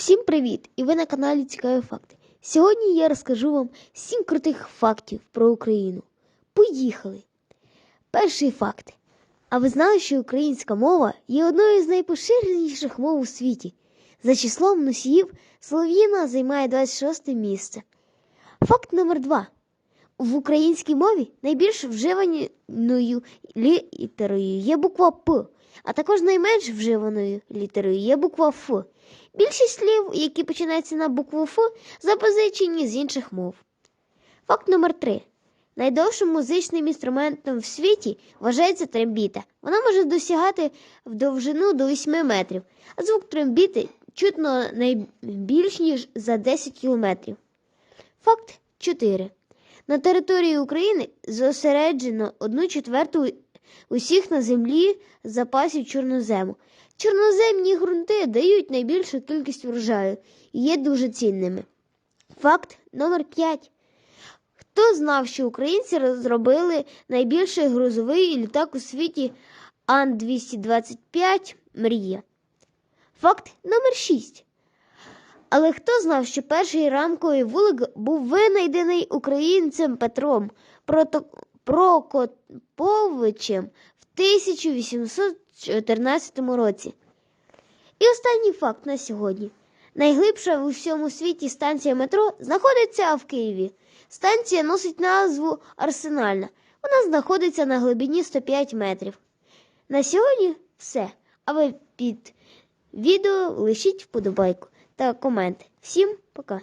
Всім привіт! І ви на каналі Цікаві Факти. Сьогодні я розкажу вам 7 крутих фактів про Україну. Поїхали! Перший факт. А ви знали, що українська мова є одною з найпоширеніших мов у світі? За числом носіїв Слов'їна займає 26 місце. Факт номер 2. В українській мові найбільш вживаною літерою є буква П, а також найменш вживаною літерою є буква Ф. Більшість слів, які починаються на букву Ф, запозичені з інших мов. Факт номер 3. Найдовшим музичним інструментом в світі вважається трембіта. Вона може досягати в довжину до 8 метрів, а звук трембіти чутно найбільш ніж за 10 кілометрів. Факт 4. На території України зосереджено одну четверту усіх на землі запасів чорнозему. Чорноземні ґрунти дають найбільшу кількість врожаю і є дуже цінними. Факт номер 5. Хто знав, що українці розробили найбільший грузовий літак у світі Ан-225 Мрія? Факт номер 6. Але хто знав, що перший рамковий вулик був винайдений українцем Петром Прото... Прокоповичем в 1814 році? І останній факт на сьогодні. Найглибша у всьому світі станція метро знаходиться в Києві. Станція носить назву Арсенальна. Вона знаходиться на глибині 105 метрів. На сьогодні все. А ви під відео лишіть вподобайку та коменти. Всім пока!